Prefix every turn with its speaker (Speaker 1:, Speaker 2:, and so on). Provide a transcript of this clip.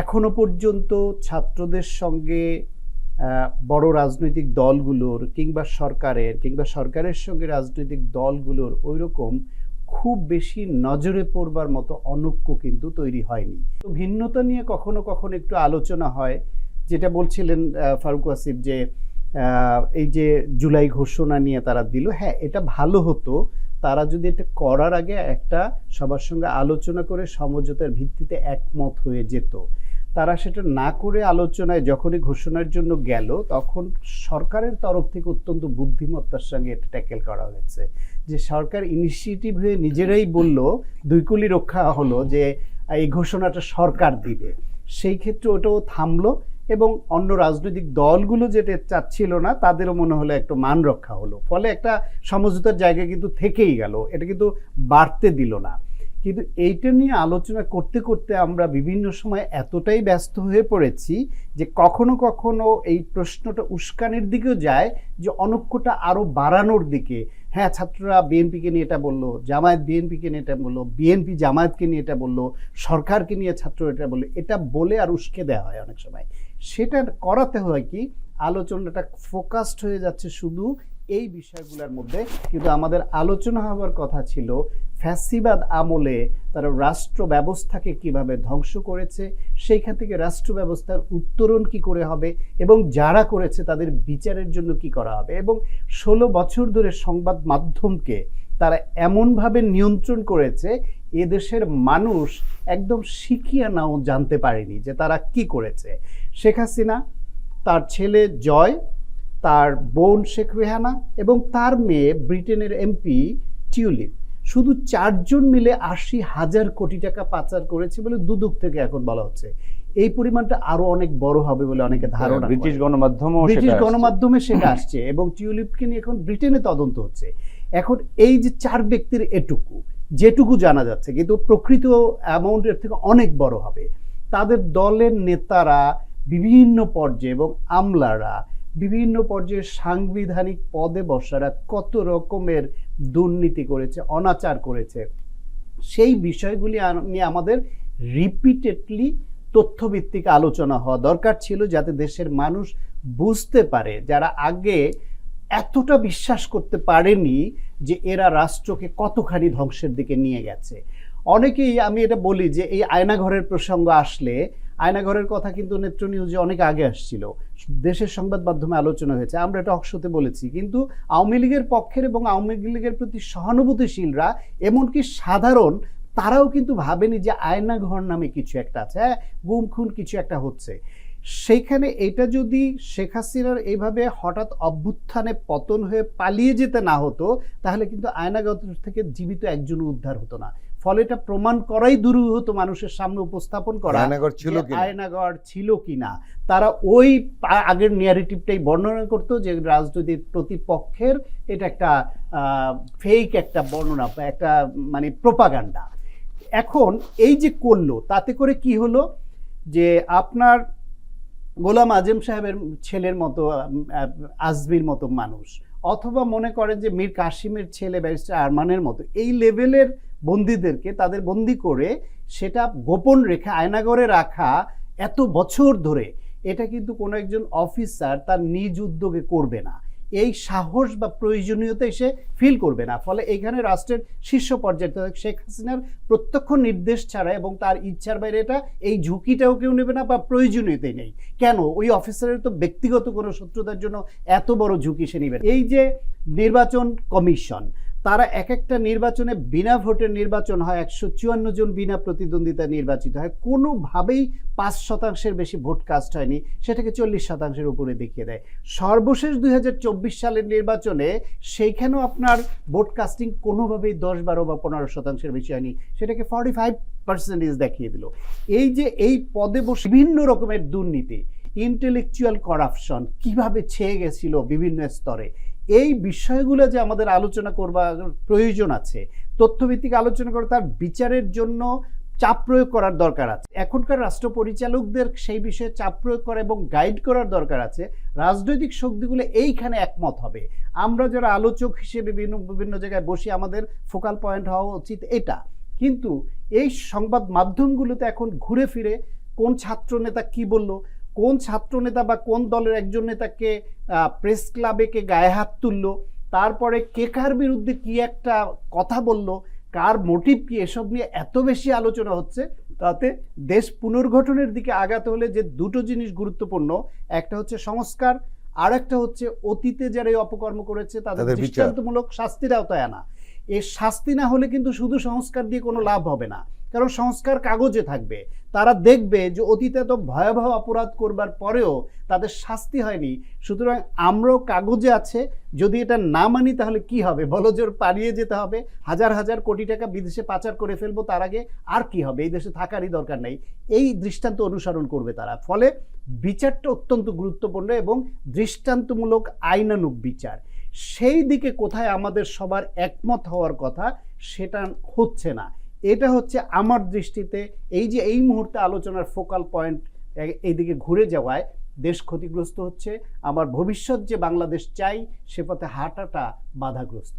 Speaker 1: এখনও পর্যন্ত ছাত্রদের সঙ্গে বড় রাজনৈতিক দলগুলোর কিংবা সরকারের কিংবা সরকারের সঙ্গে রাজনৈতিক দলগুলোর ওইরকম খুব বেশি নজরে পড়বার মতো অনৈক্য কিন্তু তৈরি হয়নি। তো ভিন্নতা নিয়ে কখনো কখনো একটু আলোচনা হয়, যেটা বলছিলেন ফারুক আসিফ যে এই যে জুলাই ঘোষণা নিয়ে তারা দিল হ্যাঁ এটা ভালো হতো। তারা যদি এটা করার আগে একটা সবার সঙ্গে আলোচনা করে সমঝোতার ভিত্তিতে একমত হয়ে যেত। তারা সেটা না করে আলোচনায় যখনই ঘোষণার জন্য গেল, তখন সরকারের তরফ থেকে অত্যন্ত বুদ্ধিমত্তার সঙ্গে এটা ট্যাকেল করা হয়েছে। যে সরকার ইনিশিয়েটিভ হয়ে নিজেরাই বলল দুইকুলি রক্ষা হলো যে এই ঘোষণাটা সরকার দিবে। সেই ক্ষেত্রে ওটাও থামলো এবং অন্য রাজনৈতিক দলগুলো যেটা চাচ্ছিল না, তাদেরও মনে হলো একটু মান রক্ষা হলো। ফলে একটা সমঝোতার জায়গা কিন্তু থেকেই গেল। এটা কিন্তু বাড়তে দিল না। কিন্তু এইটা নিয়ে আলোচনা করতে করতে আমরা বিভিন্ন সময় এতটাই ব্যস্ত হয়ে পড়েছি যে কখনো কখনো এই প্রশ্নটা উস্কানির দিকেও যায় যে অনৈক্যটা আরও বাড়ানোর দিকে। হ্যাঁ ছাত্ররা বিএনপিকে নিয়ে এটা বলল, জামায়াত বিএনপিকে নিয়ে এটা বলল, বিএনপি জামায়াতকে নিয়ে এটা বলল, সরকারকে নিয়ে ছাত্র এটা বলল, এটা বলে আর উস্কে দেওয়া হয় অনেক সময়। সেটা করাতে হয় কি? আলোচনাটা ফোকাসড হয়ে যাচ্ছে শুধু এই বিষয়গুলোর মধ্যে কিন্তু আমাদের আলোচনা হওয়ার কথা ছিল ফ্যাসিবাদ আমলে তারা রাষ্ট্র ব্যবস্থাকে কীভাবে ধ্বংস করেছে, সেইখান থেকে রাষ্ট্র ব্যবস্থার উত্তরণ কি করে হবে এবং যারা করেছে তাদের বিচারের জন্য কি করা হবে এবং ষোলো বছর ধরে সংবাদ মাধ্যমকে তারা এমনভাবে নিয়ন্ত্রণ করেছে এদেশের মানুষ একদম শিখিয়া নাও জানতে পারেনি যে তারা কি করেছে। শেখ হাসিনা, তার ছেলে জয় তার বোন শেখ রেহানা এবং তার মেয়ে ব্রিটেনের এমপি টিউলিপ। শুধু চারজন মিলে আশি হাজার কোটি টাকা পাচার করেছে বলে দুদক থেকে এখন বলা হচ্ছে। এই পরিমাণটা আরও অনেক বড় হবে বলে অনেকে ধারণা
Speaker 2: ব্রিটিশ গণমাধ্যম
Speaker 1: ব্রিটিশ গণমাধ্যমে সেটা আসছে এবং টিউলিপকে নিয়ে এখন ব্রিটেনে তদন্ত হচ্ছে। এখন এই যে চার ব্যক্তির এটুকু যেটুকু জানা যাচ্ছে কিন্তু প্রকৃত অ্যামাউন্টের থেকে অনেক বড় হবে। তাদের দলের নেতারা বিভিন্ন পর্যায়ে এবং আমলারা বিভিন্ন পর্যায়ে সাংবিধানিক পদে বসারা কত রকমের দুর্নীতি করেছে, অনাচার করেছে। সেই বিষয়গুলি নিয়ে আমাদের রিপিটেডলি তথ্যভিত্তিক আলোচনা হওয়া দরকার ছিল যাতে দেশের মানুষ বুঝতে পারে, যারা আগে এতটা বিশ্বাস করতে পারেনি যে এরা রাষ্ট্রকে কতখানি ধ্বংসের দিকে নিয়ে গেছে। অনেকেই আমি এটা বলি যে এই আয়নাঘরের প্রসঙ্গ আসলে আয়নাঘরের কথা কিন্তু নেত্র নিউজে অনেক আগে আসছিল। দেশের সংবাদ মাধ্যমে আলোচনা হয়েছে, আমরা এটা অকশোতে বলেছি। কিন্তু আওয়ামী লীগের পক্ষের এবং আওয়ামী লীগের প্রতি সহানুভূতিশীলরা এমনকি সাধারণ, তারাও কিন্তু ভাবেনি যে আয়নাঘর নামে কিছু একটা আছে হ্যাঁ গুম খুন কিছু একটা হচ্ছে। সেইখানে এটা যদি শেখ হাসিনার এইভাবে হঠাৎ অভ্যুত্থানে পতন হয়ে পালিয়ে যেতে না হতো, তাহলে কিন্তু আয়নাগত থেকে জীবিত একজন উদ্ধার হতো না। ফলে এটা প্রমাণ করাই দুরূহ হতো মানুষের সামনে উপস্থাপন করা
Speaker 3: আয়নাঘর ছিল
Speaker 1: যে
Speaker 3: কিনা?
Speaker 1: আয়নাঘর ছিল কিনা। তারা ওই আগের ন্যারেটিভটাই বর্ণনা করতো যে রাজনৈতিক প্রতিপক্ষের এটা একটা ফেক একটা বর্ণনা বা একটা মানে প্রোপাগান্ডা এখন এই যে করল তাতে করে কি হলো? যে আপনার গোলাম আজম সাহেবের ছেলের মতো আজমির মতো মানুষ অথবা মনে করেন যে মীর কাশিমের ছেলে ব্যারিস্টার আরমানের মতো, এই লেভেলের বন্দীদেরকে তাদের বন্দি করে সেটা গোপন রেখে আয়নাগরে রাখা এত বছর ধরে, এটা কিন্তু কোনো একজন অফিসার তার নিজ উদ্যোগে করবে না। এই সাহস বা প্রয়োজনীয়তা এসে ফিল করবে না। ফলে এখানে রাষ্ট্রের শীর্ষ পর্যায়ে শেখ হাসিনার প্রত্যক্ষ নির্দেশ ছাড়া এবং তার ইচ্ছার বাইরে এটা, এই ঝুঁকিটাও কেউ নেবে না বা প্রয়োজনীয়তাই নেই। কেন? ওই অফিসারের তো ব্যক্তিগত কোনো শত্রুতার জন্য এত বড় ঝুঁকি সে নেবে এই যে নির্বাচন কমিশন তারা এক একটা নির্বাচনে বিনা ভোটের নির্বাচন হয়, একশো চুয়ান্ন জন বিনা প্রতিদ্বন্দ্বিতা নির্বাচিত হয়। কোনোভাবেই পাঁচ শতাংশের বেশি ভোট কাস্ট হয়নি, সেটাকে চল্লিশ শতাংশের উপরে দেখিয়ে দেয়। সর্বশেষ দুই হাজার চব্বিশ সালের নির্বাচনে সেইখানেও আপনার ভোট কাস্টিং কোনোভাবেই দশ, বারো বা পনেরো শতাংশের বেশি হয়নি, সেটাকে ফর্টি ফাইভ পার্সেন্টেজ দেখিয়ে দিল। এই যে এই পদে বসে বিভিন্ন রকমের দুর্নীতি, ইন্টেলেকচুয়াল করাপশন, কীভাবে ছেয়ে গেছিল বিভিন্ন স্তরে এই বিষয়গুলো যে আমাদের আলোচনা করবার প্রয়োজন আছে, তথ্যভিত্তিক আলোচনা করে তার বিচারের জন্য চাপ প্রয়োগ করার দরকার আছে। এখনকার রাষ্ট্র পরিচালকদের সেই বিষয়ে চাপ প্রয়োগ করা এবং গাইড করার দরকার আছে। রাজনৈতিক শক্তিগুলো এইখানে একমত হবে। আমরা যারা আলোচক হিসেবে বিভিন্ন বিভিন্ন জায়গায় বসে, আমাদের ফোকাল পয়েন্ট হওয়া উচিত এটা। কিন্তু এই সংবাদ মাধ্যমগুলোতে এখন ঘুরে ফিরে কোন ছাত্র নেতা কি বলল কোন ছাত্র নেতা বা কোন দলের একজন নেতাকে প্রেস ক্লাবে কে গায়ে হাত তুললো তারপরে কে কার বিরুদ্ধে কি একটা কথা বলল কার মোটিভ কি এসব নিয়ে এত বেশি আলোচনা হচ্ছে তাতে দেশ পুনর্গঠনের দিকে আগাতে হলে যে দুটো জিনিস গুরুত্বপূর্ণ একটা হচ্ছে সংস্কার আর একটা হচ্ছে অতীতে যারা এই অপকর্ম করেছে তাদের। দৃষ্টান্তমূলক শাস্তির আওতায় আনা এই শাস্তি না হলে কিন্তু শুধু সংস্কার দিয়ে কোনো লাভ হবে না কারণ সংস্কার কাগজে থাকবে। তারা দেখবে যে অতীতে তো ভয়াবহ অপরাধ করবার পরেও তাদের শাস্তি হয়নি। সুতরাং আমরাও কাগজে আছে। যদি এটা না মানি তাহলে কি হবে? বলজোর পালিয়ে যেতে হবে। হাজার হাজার কোটি টাকা বিদেশে পাচার করে ফেলব তার আগে আর কি হবে? এই দেশে থাকারই দরকার নেই। এই দৃষ্টান্ত অনুসরণ করবে তারা। ফলে বিচারটা অত্যন্ত গুরুত্বপূর্ণ এবং দৃষ্টান্তমূলক আইনানুগ বিচার। সেই দিকে কোথায় আমাদের সবার একমত হওয়ার কথা সেটা হচ্ছে না। এটা হচ্ছে আমার দৃষ্টিতে এই যে এই মুহূর্তে আলোচনার ফোকাল পয়েন্ট এইদিকে ঘুরে যাওয়ায় দেশ ক্ষতিগ্রস্ত হচ্ছে, আমার ভবিষ্যৎ যে বাংলাদেশ চাই, সে পথে হাঁটাটা বাধাগ্রস্ত